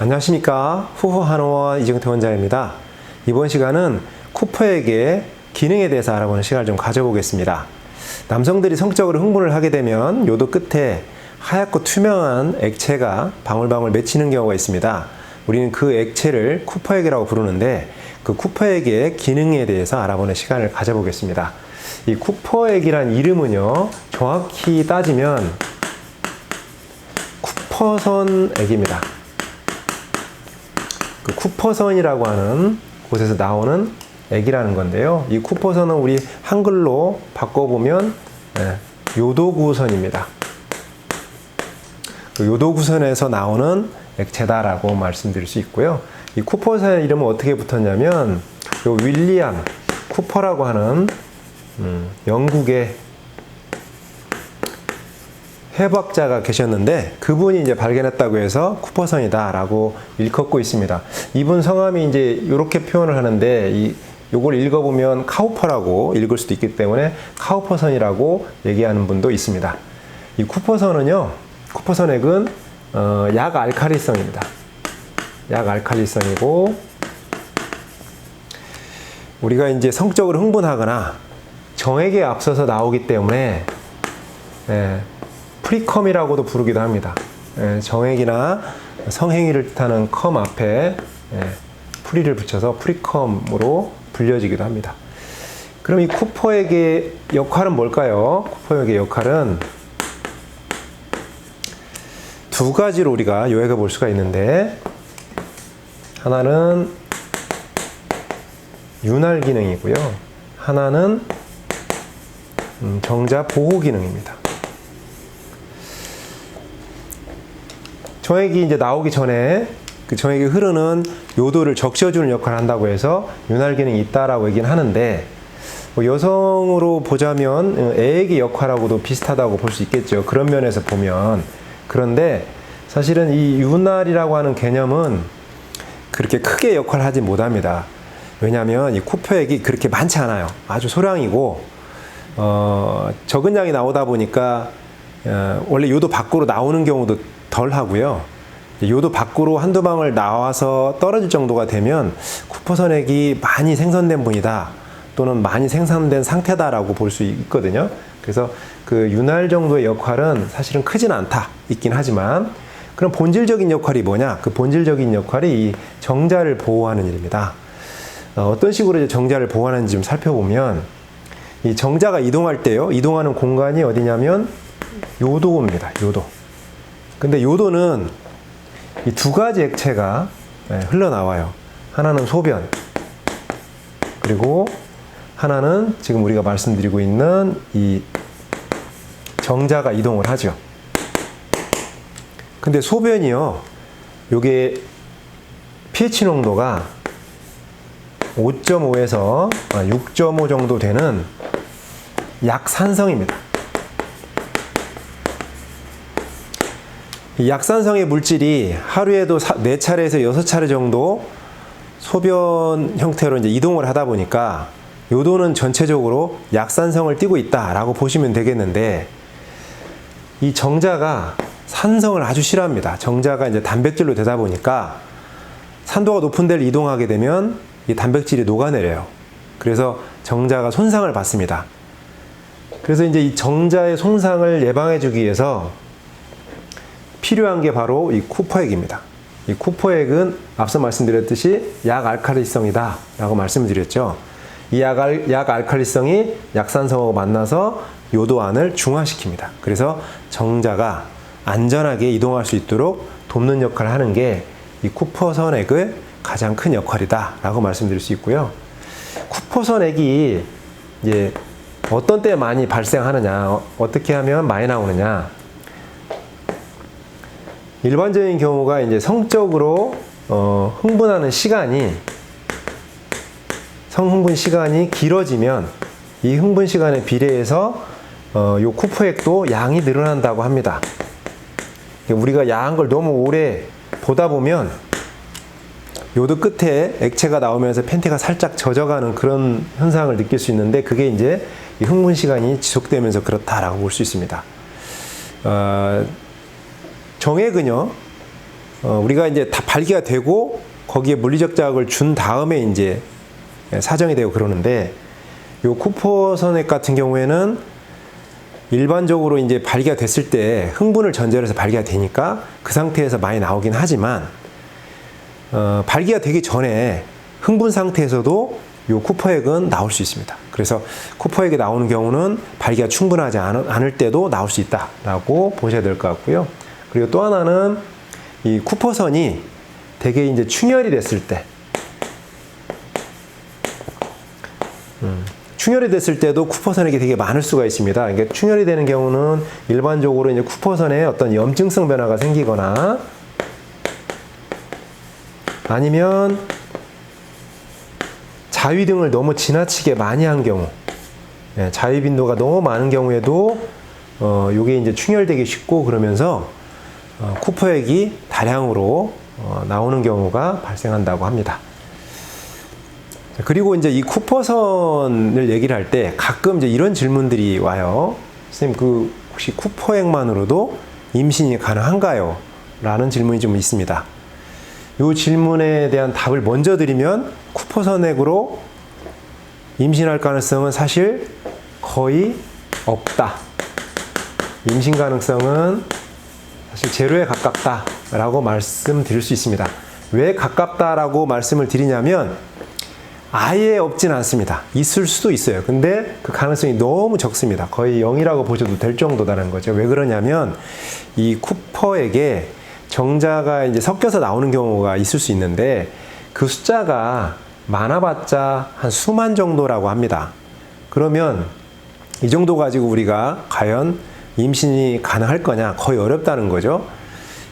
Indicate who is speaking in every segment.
Speaker 1: 안녕하십니까 후후 한의원 이정태 원장입니다. 이번 시간은 쿠퍼에게 기능에 대해서 알아보는 시간을 좀 가져보겠습니다. 남성들이 성적으로 흥분을 하게 되면 요도 끝에 하얗고 투명한 액체가 방울방울 맺히는 경우가 있습니다. 우리는 그 액체를 쿠퍼액이라고 부르는데 그 쿠퍼액의 기능에 대해서 알아보는 시간을 가져보겠습니다. 이 쿠퍼액이란 이름은요, 정확히 따지면 쿠퍼선 액입니다. 그 쿠퍼선이라고 하는 곳에서 나오는 액이라는 건데요. 이 쿠퍼선은 우리 한글로 바꿔보면 예, 요도구선입니다. 그 요도구선에서 나오는 액체다라고 말씀드릴 수 있고요. 이 쿠퍼선의 이름은 어떻게 붙었냐면 요 윌리엄 쿠퍼라고 하는 음, 영국의 해박자가 계셨는데 그분이 이제 발견했다고 해서 쿠퍼선이다라고 일컫고 있습니다. 이분 성함이 이제 이렇게 표현을 하는데 이 요걸 읽어보면 카우퍼라고 읽을 수도 있기 때문에 카우퍼선이라고 얘기하는 분도 있습니다. 이 쿠퍼선은요, 쿠퍼선액은 어, 약 알칼리성입니다. 약 알칼리성이고 우리가 이제 성적으로 흥분하거나 정액에 앞서서 나오기 때문에 예, 프리컴이라고도 부르기도 합니다. 예, 정액이나 성행위를 뜻하는 컴 앞에 예, 프리를 붙여서 프리컴으로 불려지기도 합니다. 그럼 이 쿠퍼액의 역할은 뭘까요? 쿠퍼액의 역할은 두 가지로 우리가 요약해 볼 수가 있는데 하나는 윤활 기능이고요. 하나는 음, 정자 보호 기능입니다. 정액이 이제 나오기 전에 그 정액이 흐르는 요도를 적셔주는 역할을 한다고 해서 윤활 기능이 있다라고 얘기는 하는데 뭐 여성으로 보자면 어, 애의 역할하고도 비슷하다고 볼 수 있겠죠. 그런 면에서 보면 그런데 사실은 이 윤활이라고 하는 개념은 그렇게 크게 역할을 하지 못합니다. 왜냐하면 이 쿠퍼액이 그렇게 많지 않아요. 아주 소량이고 어, 적은 양이 나오다 보니까 어, 원래 요도 밖으로 나오는 경우도 덜 하고요. 요도 밖으로 한두 방울 나와서 떨어질 정도가 되면 쿠퍼선액이 많이 생성된 분이다 또는 많이 생산된 상태다라고 볼 수 있거든요. 그래서 그 윤활 정도의 역할은 사실은 크진 않다 있긴 하지만 그럼 본질적인 역할이 뭐냐? 그 본질적인 역할이 이 정자를 보호하는 일입니다. 어, 어떤 식으로 이제 정자를 보호하는지 좀 살펴보면 이 정자가 이동할 때요. 이동하는 공간이 어디냐면 요도입니다. 요도. 근데 요도는 이 두 가지 액체가 예, 흘러나와요. 하나는 소변, 그리고 하나는 지금 우리가 말씀드리고 있는 이 정자가 이동을 하죠. 근데 소변이요, 요게 pH 농도가 5.5에서 6.5 정도 되는 약산성입니다. 약산성의 물질이 하루에도 4차례에서 6차례 정도 소변 형태로 이제 이동을 하다 보니까 요도는 전체적으로 약산성을 띠고 있다라고 보시면 되겠는데 이 정자가 산성을 아주 싫어합니다. 정자가 이제 단백질로 되다 보니까 산도가 높은 데를 이동하게 되면 이 단백질이 녹아내려요. 그래서 정자가 손상을 받습니다. 그래서 이제 이 정자의 손상을 예방해 주기 위해서 필요한 게 바로 이 쿠퍼액입니다. 이 쿠퍼액은 앞서 말씀드렸듯이 약 알칼리성이다 라고 말씀을 드렸죠. 이 약, 알칼리성이 약산성하고 만나서 요도안을 중화시킵니다. 그래서 정자가 안전하게 이동할 수 있도록 돕는 역할을 하는 게 이 쿠퍼선액의 가장 큰 역할이다 라고 말씀드릴 수 있고요. 쿠퍼선액이 이제 어떤 때 많이 발생하느냐, 어떻게 하면 많이 나오느냐, 일반적인 경우가 이제 성적으로 어, 흥분하는 시간이 성흥분 시간이 길어지면 이 흥분 시간에 비례해서 어, 요 쿠퍼액도 양이 늘어난다고 합니다. 우리가 야한 걸 너무 오래 보다 보면 요도 끝에 액체가 나오면서 팬티가 살짝 젖어가는 그런 현상을 느낄 수 있는데 그게 이제 이 흥분 시간이 지속되면서 그렇다라고 볼 수 있습니다. 어, 정액은요, 어, 우리가 이제 다 발기가 되고 거기에 물리적 자극을 준 다음에 이제 사정이 되고 그러는데 요 쿠퍼선액 같은 경우에는 일반적으로 이제 발기가 됐을 때 흥분을 전제로 해서 발기가 되니까 그 상태에서 많이 나오긴 하지만 어, 발기가 되기 전에 흥분 상태에서도 요 쿠퍼액은 나올 수 있습니다. 그래서 쿠퍼액이 나오는 경우는 발기가 충분하지 않- 않을 때도 나올 수 있다라고 보셔야 될 것 같고요. 그리고 또 하나는 이 쿠퍼선이 되게 이제 충혈이 됐을 때, 음, 충혈이 됐을 때도 쿠퍼선액이 되게 많을 수가 있습니다. 이게 충혈이 되는 경우는 일반적으로 이제 쿠퍼선에 어떤 염증성 변화가 생기거나 아니면 자위 등을 너무 지나치게 많이 한 경우, 예, 자위 빈도가 너무 많은 경우에도 어, 요게 이제 충혈되기 쉽고 그러면서 어, 쿠퍼액이 다량으로 어, 나오는 경우가 발생한다고 합니다. 자, 그리고 이제 이 쿠퍼선을 얘기를 할 때 가끔 이제 이런 질문들이 와요. 선생님, 그 혹시 쿠퍼액만으로도 임신이 가능한가요? 라는 질문이 좀 있습니다. 이 질문에 대한 답을 먼저 드리면 쿠퍼선액으로 임신할 가능성은 사실 거의 없다. 임신 가능성은 사실 제로에 가깝다라고 말씀드릴 수 있습니다. 왜 가깝다라고 말씀을 드리냐면 아예 없진 않습니다. 있을 수도 있어요. 근데 그 가능성이 너무 적습니다. 거의 0이라고 보셔도 될 정도다는 거죠. 왜 그러냐면 이 쿠퍼에게 정자가 이제 섞여서 나오는 경우가 있을 수 있는데 그 숫자가 많아봤자 한 수만 정도라고 합니다. 그러면 이 정도 가지고 우리가 과연 임신이 가능할 거냐 거의 어렵다는 거죠.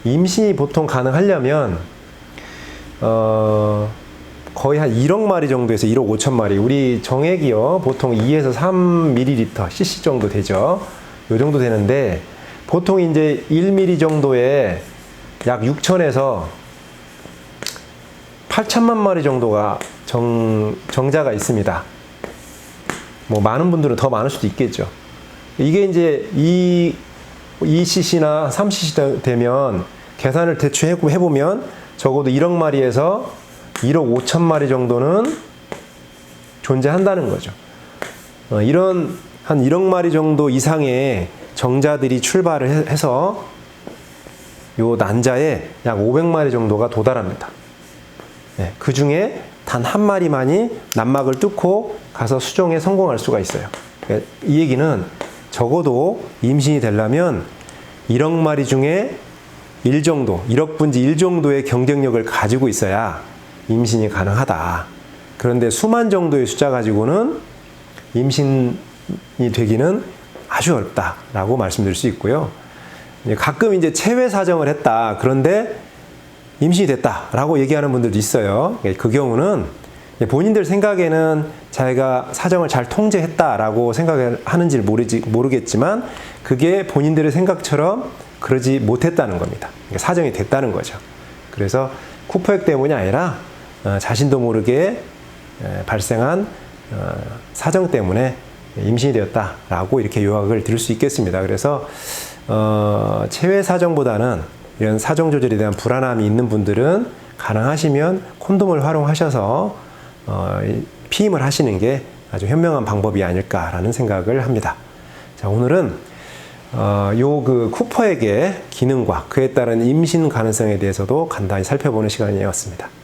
Speaker 1: 임신이 보통 가능하려면 어 거의 한 1억 마리 정도에서 1억 5천 마리. 우리 정액이요 보통 2에서 3ml cc 정도 되죠. 요 정도 되는데 보통 이제 1ml 정도에 약 6천에서 8천만 마리 정도가 정, 정자가 있습니다. 뭐 많은 분들은 더 많을 수도 있겠죠. 이게 이제 2, 2cc나 3cc 되면 계산을 대충 해- 해보면 적어도 1억 마리에서 1억 5천 마리 정도는 존재한다는 거죠. 어, 이런 한 1억 마리 정도 이상의 정자들이 출발을 해- 해서 요 난자에 약 500마리 정도가 도달합니다. 네, 그 중에 단 한 마리만이 난막을 뚫고 가서 수정에 성공할 수가 있어요. 예, 이 얘기는 적어도 임신이 되려면 1억 마리 중에 1 정도, 1억 분지 1 정도의 경쟁력을 가지고 있어야 임신이 가능하다. 그런데 수만 정도의 숫자 가지고는 임신이 되기는 아주 어렵다라고 말씀드릴 수 있고요. 가끔 이제 체외 사정을 했다. 그런데 임신이 됐다라고 얘기하는 분들도 있어요. 그 경우는 본인들 생각에는 자기가 사정을 잘 통제했다라고 생각하는지 모르지, 모르겠지만 그게 본인들의 생각처럼 그러지 못했다는 겁니다. 그러니까 사정이 됐다는 거죠. 그래서 쿠퍼액 때문이 아니라 어, 자신도 모르게 에, 발생한 어, 사정 때문에 임신이 되었다라고 이렇게 요약을 드릴 수 있겠습니다. 그래서 어, 체외 사정보다는 이런 사정 조절에 대한 불안함이 있는 분들은 가능하시면 콘돔을 활용하셔서 어, 이 피임을 하시는 게 아주 현명한 방법이 아닐까라는 생각을 합니다. 자, 오늘은 어, 요그 쿠퍼액의 기능과 그에 따른 임신 가능성에 대해서도 간단히 살펴보는 시간이었습니다.